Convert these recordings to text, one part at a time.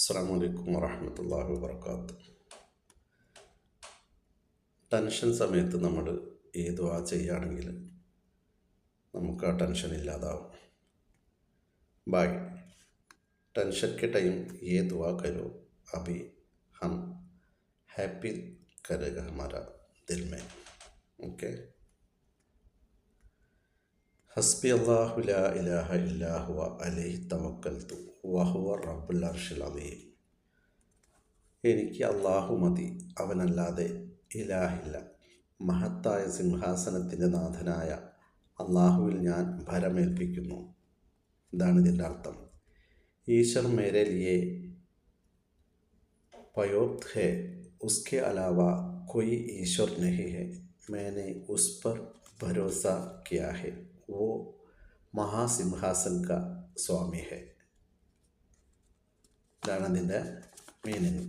അസ്സാം വലൈക്കും വറഹമത്തല്ലാഹി വാബർക്കാത്ത് ടെൻഷൻ സമയത്ത് നമ്മൾ ഈ ദുആ ചെയ്യുകയാണെങ്കിൽ നമുക്ക് ആ ടെൻഷൻ ഇല്ലാതാവും ബായ് टेंशन के टाइम ये दुआ करो अभी हम हैप्पी करेगा हमारा दिल में ओके ഹസ്ബി അള്ളാഹുല ലാ ഇലാഹ ഇല്ലാഹുവ അലൈഹി തവക്കൽത്തു വഹുവ റബ്ബുൽ അർഷിൽ അലീം എനിക്ക് അള്ളാഹു മതി അവനല്ലാതെ ഇലാഹില്ല മഹത്തായ സിംഹാസനത്തിന്റെ നാഥനായ അള്ളാഹുവിൽ ഞാൻ ഭരമേൽപ്പിക്കുന്നു. ഇതാണ് ഇതിന്റെ അർത്ഥം. ഈശ്വർ മേരലിയെ പയോത് ഹെ ഉസ്കെ അലാവ കൊയ് ഈശ്വർ നഹി ഹെ മേനെ ഉസ് പർ ഭരോസ കിയാ ഹെ. वो മഹാസിംഹാസൻ ക സ്വാമി ഹെ ഇതാണ് അതിന്റെ meaning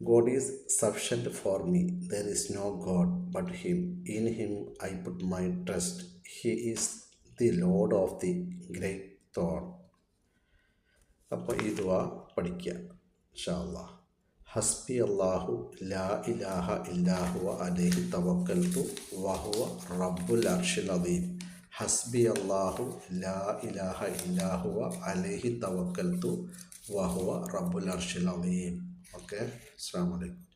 God is sufficient for me there is no God but him in him I put my trust he is the lord of the great throne അപ്പോൾ ഈ ദുവാ പഠിക്കുക ഇൻഷാല്ലാ ഹസ്ബി അള്ളാഹു ലാ ഇലാഹ ഇല്ലാഹുവ അലൈഹി തവക്കൽത്തു വഹുവ റബ്ബുൽ അർഷിൽ അദീം. ഹസ്ബി അള്ളാഹു ലാ ഇലാഹ ഇല്ലാഹുവ അലൈഹി തവക്കൽത്തു വഹുവ റബ്ബുൽ അർഷിൽ അദീം ഓക്കെ അസ്സാം വലൈക്കും